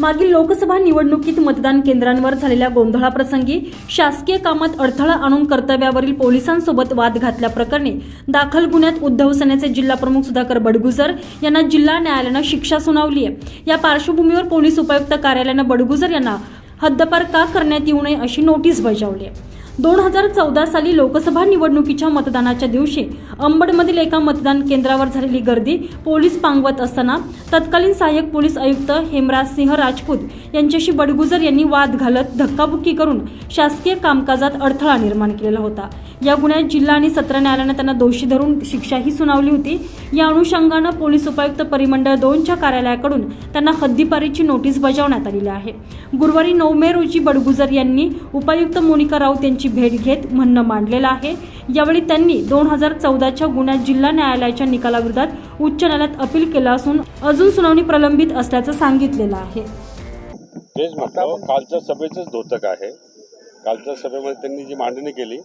मागील लोकसभा निवडणुकीत मतदान केंद्रांवर झालेल्या गोंधळाप्रसंगी शासकीय कामात अडथळा आणून कर्तव्यावरील पोलिसांसोबत वाद घातल्याप्रकरणी दाखल गुन्ह्यात उद्धव सेनेचे जिल्हा प्रमुख सुधाकर बडगुजर यांना जिल्हा न्यायालयानं शिक्षा सुनावली आहे या पार्श्वभूमीवर पोलीस उपायुक्त कार्यालयानं बडगुजर यांना हद्दपार का करण्यात येऊ नये अशी नोटीस बजावली आहे दोन हजार चौदा साली लोकसभा निवडणुकीच्या मतदानाच्या दिवशी अंबडमधील एका मतदान केंद्रावर झालेली गर्दी पोलीस पांगवत असताना तत्कालीन सहाय्यक पोलीस आयुक्त हेमराज सिंह राजपूत यांच्याशी बडगुजर यांनी वाद घालत धक्काबुक्की करून शासकीय कामकाजात अडथळा निर्माण केलेला होता. या गुन्ह्यात जिल्हा आणि सत्र न्यायालयानं त्यांना दोषी धरून शिक्षाही सुनावली होती. या अनुषंगानं पोलीस उपायुक्त परिमंडळ दोनच्या कार्यालयाकडून त्यांना हद्दीपारीची नोटीस बजावण्यात आलेली आहे. गुरुवारी नऊ मे रोजी बडगुजर यांनी उपायुक्त मोनिका राऊत यांची भेट घेत म्हणणं मांडलेलं आहे. यावेळी त्यांनी दोन हजार चौदाच्या गुन्ह्यात जिल्हा न्यायालयाच्या निकालाविरोधात उच्च न्यायालयात अपील केलं असून अजून सुनावणी प्रलंबित असल्याचं सांगितलेलं आहे. तेच म्हटलं कालच्या सभेचंच धोतक आहे. कालच्या सभेमध्ये त्यांनी जी मांडणी केली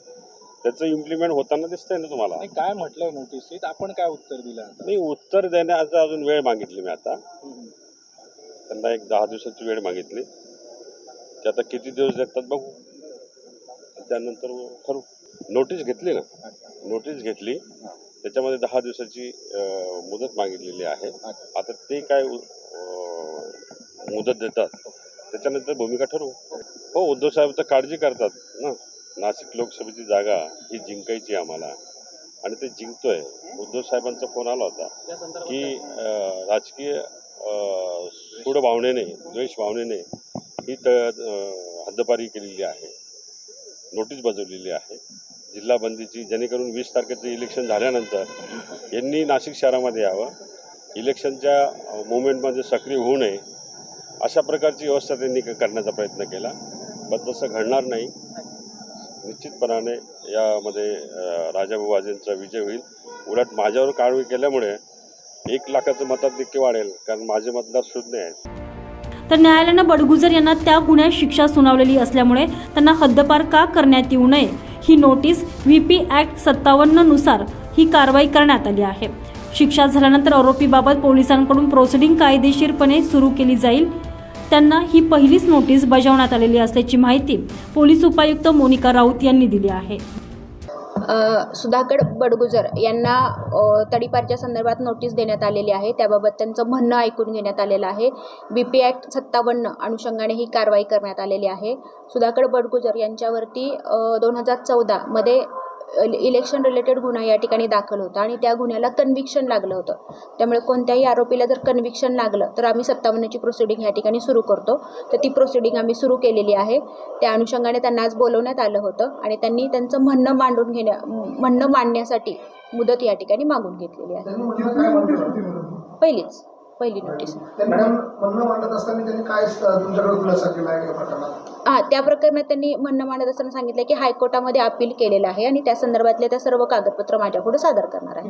त्याचं इम्प्लिमेंट होताना दिसतंय ना तुम्हाला? नाही काय म्हटलंय नोटीसीत आपण काय उत्तर दिलं आता? नाही उत्तर देण्याचा अजून वेळ मागितली मी आता. त्यांना एक दहा दिवसाची वेळ मागितली. ते आता किती दिवस देतात बघू. त्यानंतर ठरवू. नोटीस घेतली ना? नोटीस घेतली. त्याच्यामध्ये दहा दिवसाची अं, मुदत मागितलेली आहे. आता ते काय अं, मुदत देतात. त्याच्यानंतर भूमिका ठरवू. हो उद्धव साहेब तर काळजी करतात ना. नाशिक लोकसभेची जागा ही जिंकायची आम्हाला. आणि ते जिंकतोय. उद्धव साहेबांचा फोन आला होता की राजकीय सूड भावनेने द्वेष भावनेने ही त हद्दपारी केलेली आहे. नोटीस बजावलेली आहे. जिल्हा बंदीची जेणेकरून वीस तारखेचं इलेक्शन झाल्यानंतर यांनी नाशिक शहरामध्ये यावं. इलेक्शनच्या मुवमेंटमध्ये सक्रिय होऊ नये. अशा प्रकारची व्यवस्था त्यांनी करण्याचा प्रयत्न केला. पण तसं घडणार नाही. निश्चितपणाने यामध्ये अं, राजाभाऊ वाजेंचा विजय होईल. उलट माझ्यावर कारवाई केल्यामुळे एक लाखाचं मताधिक्य वाढेल कारण माझे मतदार शून्य आहेत. तर न्यायालयानं बडगुजर यांना त्या गुन्ह्यात शिक्षा सुनावलेली असल्यामुळे त्यांना हद्दपार का करण्यात येऊ नये ही नोटीस व्ही पी ॲक्ट सत्तावन्ननुसार ही कारवाई करण्यात आली आहे. शिक्षा झाल्यानंतर आरोपीबाबत पोलिसांकडून प्रोसिडिंग कायदेशीरपणे सुरू केली जाईल त्यांना ही पहिलीच नोटीस बजावण्यात आलेली असल्याची माहिती पोलीस उपायुक्त मोनिका राऊत यांनी दिली आहे. सुधाकर बडगुजर यांना तडीपारच्या संदर्भात नोटीस देण्यात आलेली आहे. त्याबाबत त्यांचं म्हणणं ऐकून घेण्यात आलेलं आहे. बी पी ॲक्ट सत्तावन्न अनुषंगाने ही कारवाई करण्यात आलेली आहे. सुधाकर बडगुजर यांच्यावरती दोन हजार चौदामध्ये इलेक्शन रिलेटेड गुन्हा या ठिकाणी दाखल होता आणि त्या गुन्ह्याला कन्व्हिक्शन लागलं होतं. त्यामुळे कोणत्याही आरोपीला जर कन्व्हिक्शन लागलं तर आम्ही सत्तावन्नची प्रोसिडिंग या ठिकाणी सुरू करतो. तर ती प्रोसिडिंग आम्ही सुरू केलेली आहे. त्या अनुषंगाने त्यांना आज बोलवण्यात आलं होतं आणि त्यांनी त्यांचं म्हणणं मांडून घेण्या म्हणणं मांडण्यासाठी मुदत या ठिकाणी मागून घेतलेली आहे. पहिलीच. पहिली नोटीस हां त्या प्रकरणात त्यांनी म्हणणं मांडत असताना सांगितलं की हायकोर्टामध्ये अपील केलेलं आहे आणि त्या संदर्भातले त्या सर्व कागदपत्र माझ्यापुढे सादर करणार आहे.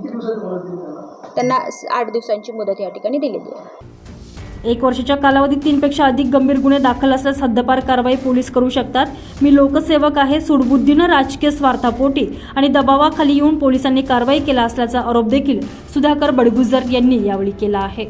त्यांना? आठ दिवसांची मुदत या ठिकाणी दिलेली आहे. एक वर्षाच्या कालावधीत तीनपेक्षा अधिक गंभीर गुन्हे दाखल असल्यास हद्दपार कारवाई पोलीस करू शकतात. मी लोकसेवक आहे सूडबुद्धीनं राजकीय स्वार्थापोटी आणि दबावाखाली येऊन पोलिसांनी कारवाई केला असल्याचा आरोप देखील सुधाकर बडगुजर यांनी यावेळी केला आहे.